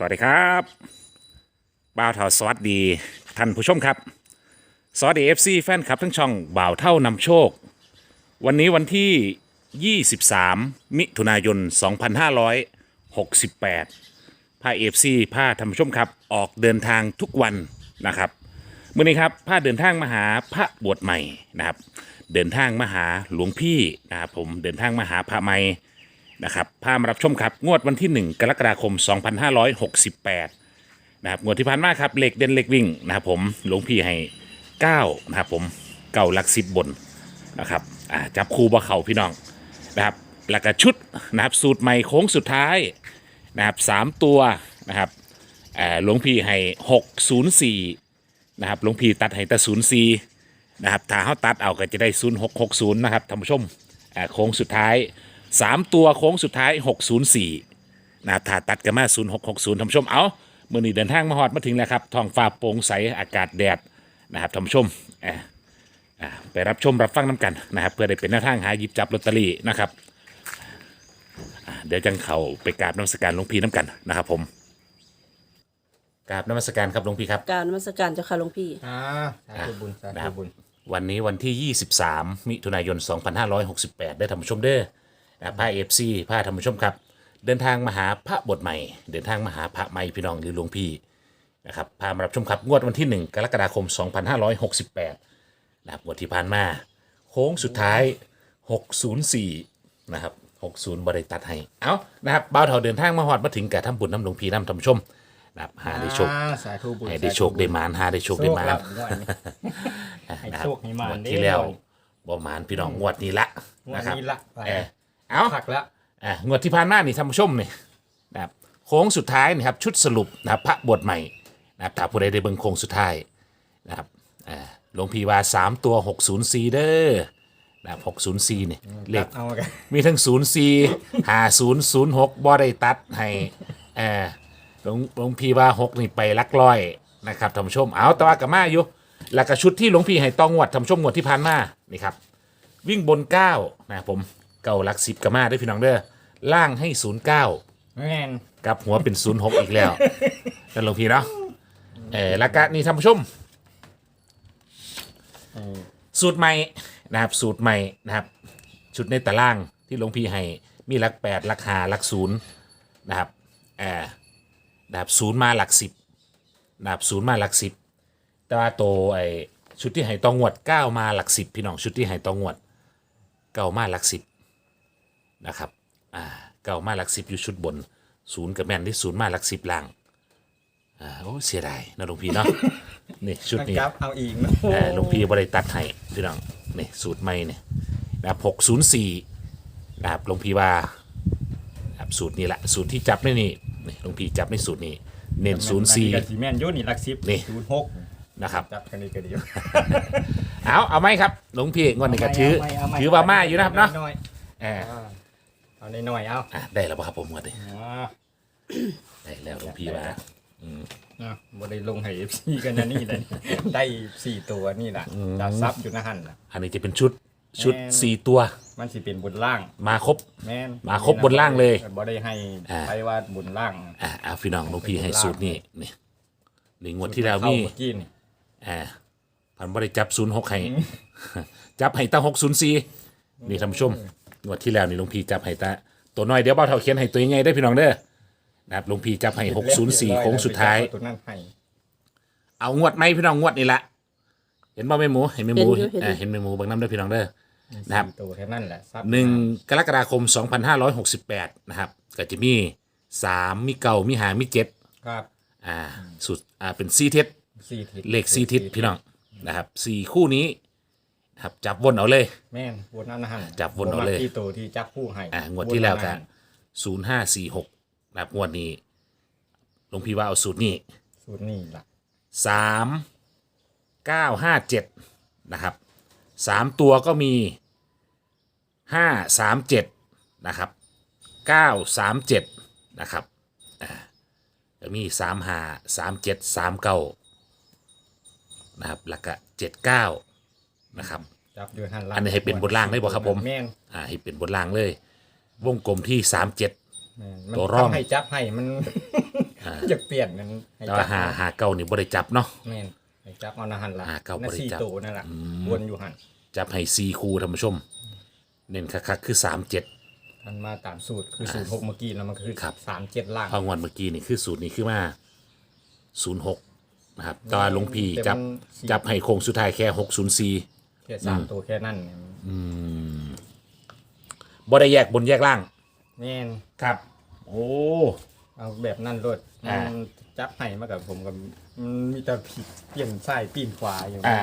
สวัสดีครับบ่าวเท่าสวัสดีท่านผู้ชมครับ สวัสดี FC แฟนคลับทั้งช่องบ่าวเท่านำโชค วันนี้วันที่ 23 มิถุนายน 2568พาเอฟซีพาท่านผู้ชมครับ ออกเดินทางทุกวันนะครับเมื่อนี้ครับพาเดินทางมาหาพระบวชใหม่นะครับ เดินทางมาหาหลวงพี่นะครับผมเดินทางมาหาพระใหม่ นะครับพามารับชมครับ งวดวันที่ 1 กรกฎาคม 2568 นะครับงวดที่ผ่านมาครับเหล็กเด่นเหล็กวิ่งนะครับผมหลวงพี่ให้9นะครับผมเก่าหลักสิบบนนะครับอ่าจับคู่บ่เข่าพี่น้องนะครับแล้วก็ชุดนะครับสูตรใหม่โค้งสุดท้ายนะครับสามตัวนะครับอ่าหลวงพี่ให้604นะครับหลวงพี่ตัดให้แต่04นะครับถ้าเขาตัดเอาก็จะได้0660นะครับท่านผู้ชมอ่าโค้งสุดท้าย 3ตัวโค้งสุดท้าย 604นะครับถ้าตัดกันมา 0660ท่านผู้ชมเอาเมื่อนี้เดินทางมาฮอดมาถึงแล้วครับท้องฟ้าโปร่งใสอากาศแดดนะครับท่านผู้ชมอ่าอ่าไปรับชมรับฟังน้ำกันนะครับ เพื่อได้เป็นแนวทางหาหยิบจับลอตเตอรี่นะครับอ่าเดี๋ยวจังเขาไปกราบนมัสการหลวงพี่น้ำกันนะครับผมกราบนมัสการครับหลวงพี่ครับ การนมัสการเจ้าค่ะหลวงพี่ อ่าสาธุบุญสานะคธุรับบุญ วันนี้วันที่ 23 มิถุนายน 2568 ได้ท่านผู้ชมเด้อ นะพาเอฟซีพาท่านผู้ชมครับ เดินทางมาหาพระบทใหม่ เดินทางมาหาพระใหม่พี่น้องหรือหลวงพี่นะครับพามารับชมครับงวดวันที่ 1 กรกฎาคม 2568นะครับงวดที่ผ่านมาโค้งสุดท้าย 604 นะครับ 60 บริตัดให้ เอานะครับบ่าวเท่าเดินทางมาฮอดมาถึงกับทำบุญน้ำหลวงพี่น้ำท่านผู้ชมนะครับหาได้โชคอ่าสาธุบุญให้ได้โชคได้หมานหาได้โชคได้หมานโชคลาภด้วยให้นะครับโชคให้หมานงวดเด้ที่แล้วด้วยบ่หมานพี่น้องงวดนี้ละงวนะดครับนี้ละไปเออ เอาผักแล้วอะงวดที่ผ่านมานี่ท่านผู้ชมนี่นะครับโค้งสุดท้ายนี่ครับชุดสรุปนะครับพระบทใหม่นะครับถ้าผู้ใดได้เบิ่งโค้งสุดท้ายนะครับอ่าหลวงพี่ว่า3ตัว604เด้อนะครับ604นี่เลข เอากันมีทั้ง 04 50 06บ่ได้ตัดให้เออหลวงหลวงพี่ว่า 6 นี่ไปลักร้อยนะครับท่านผู้ชม เอาแตว่ากับมาอยู่แล้วก็ชุดที่หลวงพี่ให้ต้องงวดท่านผู้ชมงวดที่ผ่านมา นี่ครับ วิ่งบน 9 นะครับผม เก่าหลักสิบกับมาได้อพี่น้องเด้อล่างให้09แม่นกับหัวเป็น 06 อีกแล้วนั่นหลวงพี่เนาะ เออแล้วก็นี่ท่านผู้ชมเออสูตรใหม่นะครับ สูตรใหม่นะครับ ชุดในตารางที่หลวงพี่ให้มีหลักแปดหลักหาหลักศูนย์นะครับแอบนะครับศูนย์มาหลักสิบนะครับศูนย์มาหลักสิบแต่ว่าโตวไอชุดที่ให้ตองวดเก้ามาหลักสิบพี่น้องชุดที่ให้ตองวดเก้ามาหลักสิบ นะครับอ่าเก้ามาหลักสิบอยู่ชุดบนศูนย์กับแม่นที่ศูนย์มาหลักสิบล่างอ่าโอ้เสียดายนะหลวงพี่เนาะ นี่ชุดต้องนี้จับเอาอีกเนาะเออหลวงพี่บริตัดให้พี่น้องนี่สูตรใหม่เนี่ยนะครับหกศูนย์สี่นะครับหลวงพี่ว่านะครับสูตรนี้แหละสูตรที่จับในนี่นี่หลวงพี่จับในสูตรนี้ เน้นศูนย์สี่อักับสีแม่นโยนี่หลักสิบนี่ ศูนย์หกนะครับ จับกันนี่ก็ดีเอาเอาไหมครับหลวงพี่งอนนี้ก็ถือเาไหมเไหมถือว่ามาอยู่นะครับเนาะอยเออๆอ่า เอาหน่อยๆเอาอะได้แล้วป่ะครับผมงวดนี้อ่าได้แล้วหลวงพี่ว่าอะบ่ได้ลงให้ FC กันนะนี่เลยได้สี่ตัวนี่แหละดาวซับอยู่นะหันน่ะ อันนี้จะเป็นชุดชุดแม่น สี่ตัวมันสิเป็นบุญล่าง มาครบ แม่นมาครบบนล่างเลยบ่ได้ให้อ่า ไปว่าบุญล่างอะเอาพี่น้องหลวงพี่ให้สูตรนี้นี่นี่งวดที่แล้วเข้านี่เมื่อกี้นี่ อ่าพันบริจับศูนย์หกให้ จับให้ตั้งหกศูนย์สี่นี่ท่านผู้ชม งวดที่แล้วนี่หลวงพี่จับให้ตาตัวน้อยเดี๋ยวเบ้าเท่าเขียนให้ตัวยังไงได้อพี่น้องเด้อนะครับหลวงพี่จับให้หกศูนย์สี่โค้งสุดท้าย ตัวนั้นให้เอางวดไหมพี่น้องงวดนี่ละเห็นบ่แม่หมูเห็นแม่หมูเห็นอยู่เห็นอยู่อ่าเห็นแม่หมูบางน้ำเด้อพี่น้องเด้อ นะครับ สี่ตัวแค่นั้นแหละซับหนึ่งกรกฎาคม 2568 นะครับก็จะมีสามมีเก่ามีหามีเจ็ดครับอ่าสุดอ่าเป็นซีเท็ดสี่ทิศเลขซีทิศพี่น้องนะครับสี่คู่นี้นะ ครับจับวนเอาเลย แม่นวนน้ำนะฮันจับวนเอาเลยผมมที่ตัวที่จับผู้ให้อ่างวดที่แล้วกันศูนย์ห้าสี่หกนะครับงวดนี้หลวงพี่ว่าเอาสูตรนี้สูตรนี่ล่ะสามเก้าห้าเจ็ดนะครับสามตัวก็มีห้าสามเจ็ดนะครับเก้าสามเจ็ดนะครับอ่าจะมีสามห้าสามเจ็ดสามเก้านะครับแล้วก็เจ็ดเก้า นะครับ จับอยู่หันหลังอันนี้ให้เป็นบนล่างได้บ่ครับผม แม่นอ่าให้เป็นบนล่างเลย วงกลมที่สามเจ็ด แม่นมันตัวร่อง ทำให้จับให้มันอยากเปลี่ยนนั้นให้แต่จัว่าบหาหาเก้านี่บ่ได้จับเนาะ แม่นให้จับเอานะหันละหาเก้านั่นบริสี่จับตัวนั่นแหละวนอยู่หันจับให้สี่คู่ท่านผู้ชม เน้นคักๆคือสามเจ็ดทันมาตามสูตรคือสูตรหกเมื่อกี้แล้วมันก็คือครับ สามเจ็ดล่าง พองวันเมื่อกี้นี่คือสูตรนี้คือมาศูนย์หกนะครับแตว่าหลวงพี่จับแต่มันสี่ จับให้โค้งสุดท้ายแค่หกศูนย์สี่ แค่สามตัวแค่นั้นเนี่ยบ่ได้แยกบนแยกล่าง แม่นครับ โอ้ เอาแบบนั้นรถอ่ามั นจับให้มากับผมกับมันมีแต่ผิดเปลี่ยนซ้ายปีนขวาอย่างอ่า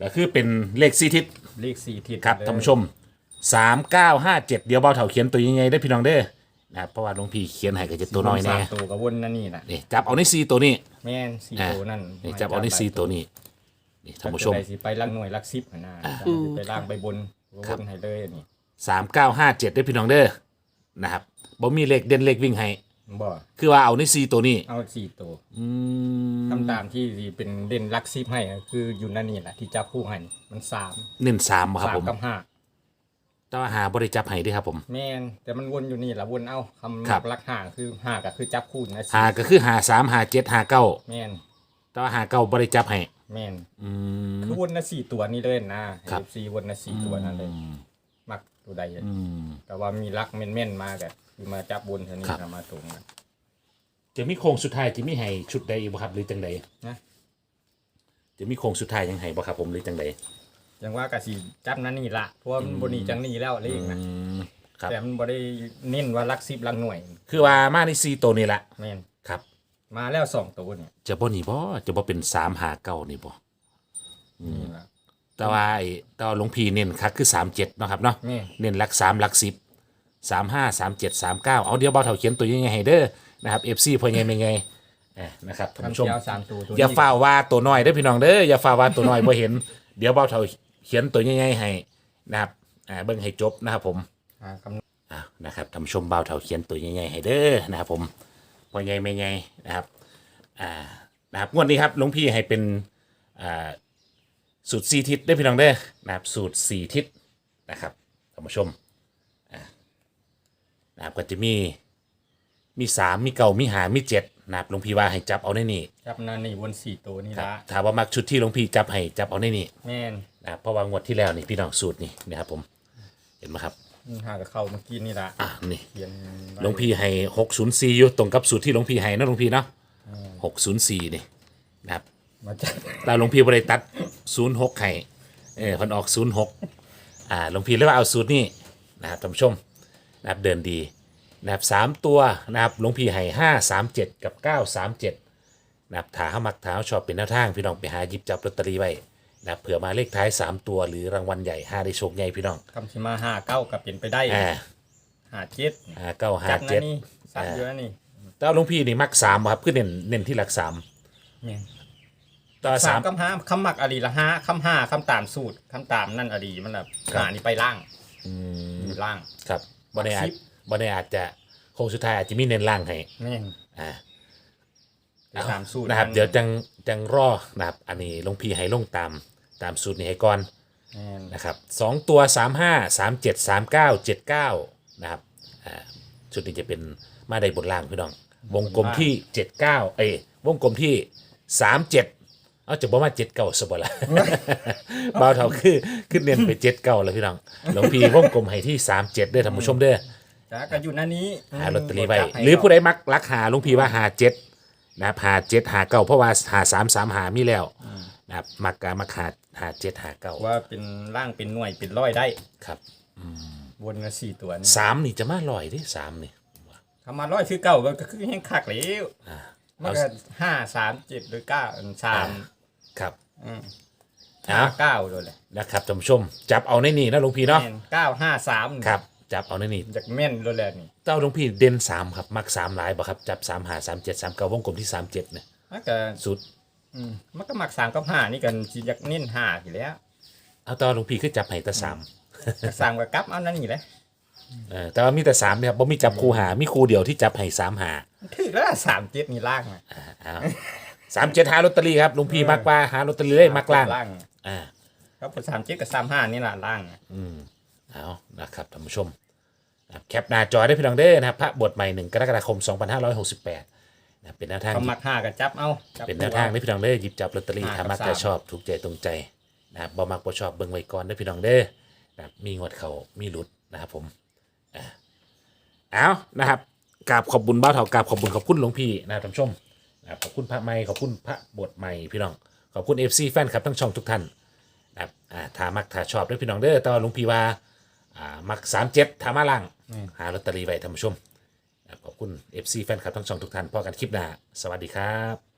ก็คือเป็นเลขสี่ทิศเลขสี่ทิศครับเลยท่านผู้ชมสามเก้าห้าเจ็ดเดี๋ยวเบาเถาเขียนตัวยังไงได้อพี่น้องเด้อนะครับเพราะว่าหลวงพี่เขียนให้ก็จะตัวน้อยแน่สามตัวกับวนนั่นนี่นะนี่จับเอาในซีตัวนี้ แม่นสี่อ่าตัวนั่นนี่จับเอาในซีตัวนี้ นี่ท่านผู้ชม ถ้เกิดใดสิไปลักหน่วยลักซิปหั่นนะจะไปล่างไปบนครับวนให้เลยนี่สามเก้าห้าเจ็ดได้อพี่น้องเด้อนะครับบ่มีเลขเด่นเลขวิ่งให้ บ่คือว่าเอาในซีตัวนี้เอาสี่ตัวอืมทำตามที่เป็นเด่นลักซิปให้ก็คืออยู่นั่นนี่แหละที่จับคู่ให้นี่มันสามเน้นสามบ่ครับสามผมกับห้าแต่ว่าหาบริจับให้เด้วยครับผม แม่นแต่มันวนอยู่นี่แหละวนเอาคำครับลักห่างคือห้าก็คือจับคู่นะหาก็คือหาสามหาเจ็ดหาเก้าแม่นแต่ว่าหาเก้าบริจับให้ แม่นอืมคือวนนะสี่ตัวนี่เลยนะครับซีวนนะสี่ตัวนั่นเลย มักตัวใดอะอืม แต่ว่ามีลักเม่นๆมากันคือมาจับวนเท่านี้ครับ นะมาตรงกันจะมีโค้งสุดท้ายที่มีให้ชุดใดอีกบ่ครับหรือจังใดนะจะมีโค้งสุดท้ายยังให้บ่ครับผมหรือจังใดยังว่ากะสีจับนั่นนี่ละเพราะว่ามันบนีจังนี่แล้วเลขนะอืมครับ แต่มันบ่ได้เน้นว่าลักซิบลักหน่วย คือว่ามาในซีตัวนี้แหละแม่นครับ มาแล้วสองตัวเนี่ยจะบ่นี่บ่จะบ่เป็นสามหาเก้านี่บ่นี่ล่ะ แต่ว่าไอ้แต่ว่าหลวงพี่เน้นคักคือสามเจ็ดเนาะครับเนาะแม่เน้นหลักสามหลักสิบสามห้าสามเจ็ดสามเก้าเอาเดี๋ยวเบาเถาเขียนตัวยังไงให้เด้อนะครับเอฟซีพอยังไงไงเอ้ยนะครับท่านทำผู้ชมเจ้าสามตัวตัวอย่านี้ฝ่าว่าตัวน้อยเด้อพี่น้องเด้ออย่าฝ่าว่าตัวน้อย บ่เห็น เดี๋ยวเบาเถาเขียนตัวยังไงให้นะครับอ่าเบิ่งให้จบนะครับผมอ่ากำอ่านะครับท่านผู้ชมเบาเถาเขียนตัวยังไงให้เด้อนะครับผม พอยังไงไม่ไงนะครับอ่านะครับงวดนี้ครับหลวงพี่ให้เป็นอ่าสูตรสี่ทิศได้อพี่น้องเด้อนะครับสูตรสี่ทิศนะครับท่านผู้ชมนะครับก็จะมีมีสามมีเก่ามีหามีเจ็ดนะครับหลวงพี่ว่าให้จับเอาในนี่จับนั่นนี่วนสี่ตัวนี่ครับละถามว่ามักชุดที่หลวงพี่จับให้จับเอาในนี่ แม่น นะครับเพราะว่างวดที่แล้วนี่พี่น้องสูตรนี่นะครับผมเห็นไหมครับมัน หากับเข้าเมื่อกี้นี่ละอะนี่เขียนไว้หลวงพี่ให้หกศูนย์สี่อยู่ตรงกับสูตรที่หลวงพี่ให้นะหลวงพี่เนาะหกศูนย์สี่นี่นะครับมาจับแต่หลวงพี่บริตัดศูนย์หกให้เออคนออกศูนย์หกอ่าหลวงพี่เลยว่าเอาสูตรนี้นะครับท่านผู้ชมนะครับเดินดีนะครับสามตัวนะครับหลวงพี่ให้ห้าสามเจ็ดกับเก้าสามเจ็ดนะครับถาห้ามักถาชอบเป็นแนวทางพี่น้องไปหาหยิบจับลอตเตอรี่ไว้ นะครับเผื่อมาเลขท้ายสามตัวหรือรางวัลใหญ่ห้าได้โชคใหญ่พี่น้องคำชิมาห้าเก้ากับเป็นไปได้อ่าหาเจ็ดห้าเก้าห้าจับนั่เจ็ดนนี่สับเยอะนี่แต่ว่าหลวงพี่นี่มักสามบ่ครับคือเน้นเน้นที่หลักสามแม่นแต่ว่าสาสามม คำห้าคำหมักอดีละห้าคำห้าคำตามสูตรคำตามนั่นอดีมันแบบครับ หานี่ไปล่างอืมอยู่ล่าง ครับบนในอาจสิบบนในอาจจะโค้งสุดท้ายอาจจะมีเน้นล่างให้แม่นอ่าแต่ตามสูตรนะครับมัเดี๋ยวจังจังรอนะครับอันนี้หลวงพี่ให้ลงตาม ตามสูตรนี้ให้ก่อนแม่นนะครับสองตัวสามห้าสามเจ็ดสามเก้าเจ็ดเก้านะครับอ่าชุดนี้จะเป็นมาได้บนล่างพี่น้อง วงกลมที่เจ็ดเก้าเอ้ยวงกลมที่สามเจ็ดเอาจะบอกว่าเจ็ดเก้าสบละเบาเท่าคือขึ้นเน้นไปเจ็ดเก้าเลยพี่น้องหลวงพี่วงกลมให้ที่สามเจ็ดด้วยท่านผู้ชมเด้อ จ้าก็อยู่นั่นนี้หาลอตเตอรี่ไว้จับให้หรือผู้ใดมักรักหาหลุงพี่ว่าหาเจ็ดนะครับหาเจ็ดหาเก้าเพราะว่าหาสามสามหามีแล้ว นะครับมักกามักหาหาเจ็ดหาเก้าว่าเป็นล่างเป็นหน่วยเป็นร้อยได้ ครับวนมาสี่ตัวนี่สามนี่จะมาลอยเดิสามนี่ทำมาร้อยคือเก่าก็คือแห้งคักแล้วมันก็ห้าสามเจ็ดหรือเก้าสามครับอืมอะห้าเก้าเลยแหละนะครับท่านผู้ชม จับเอาในนี่นะหลวงพี่เนาะแม่นเก้าห้าสามครับ จับเอาในนี่จากแม่นเลยแหละนี่เจ้าหลวงพี่เด่นสามครับมักสามหลายบ่ครับจับสามหาสามเจ็ดสามเก้าวงกลมที่สามเจ็ดเนี่ยมันก็สุด อืมมันก็หมักสามกับห้านี่กันสิอยากเน้นห้าอยู่แล้วเอาแตอนหลวงพี่คือจับให้แต่สามสามกับกลับเอานั่นนี่แหละเออแต่ว่ามีแต่สามเนี่ยครับบ่มีจับคู่หามีคู่เดียวที่จับให้สามหาถือแล้วสามเจ็ดนี่ล่างอะสามเจ็ดหาลอตเตอรี่ครับหลวงพี่มักว่าหาลอตเตอรี่เลยมักล่างล่างอ่า ครับสามเจ็ดกับสามห้านี่แหละล่างอะอืมเอานะครับท่านผู้ชมนะครับแคปหน้าจอได้พี่น้องเด้อนะครับพระบทใหม่หนึ่งกรกฎาคม 2568 นะครับเป็นแนวทางเขามักห้ากับจับเอาจับเป็นแนวทางได้พี่น้องเด้อหยิบจับลอตเตอรี่อ่าถ้ามักครับแต่ชอบถูกใจตรงใจนะครับบ่มักบ่ชอบเบิ่งไว้ก่อนได้อพี่น้องเด้อนะครับมีงวดเขามีหลุดนะครับผมอ่าเอานะครับกราบขอบบุญบ้าวเถากราบขอบบุญขอบคุณหลวงพี่นะครับท่านผู้ชมนะครับขอบคุณพระใหม่ขอบคุณพระบทใหม่พี่น้องขอบคุณ FC แฟนคลับทั้งช่องทุกท่านนะครับอ่าถ้ามักถ้าชอบได้อพี่น้องเด้อแต่ว่าหลวงพี่ว่าอ่ามัก37ถ้ามาล่างหาลอตเตอรี่ไว้ท่านผู้ชมนะครับ ขอบคุณ FC แฟนคลับทั้งช่องทุกท่านพอกันคลิปหน้า สวัสดีครับ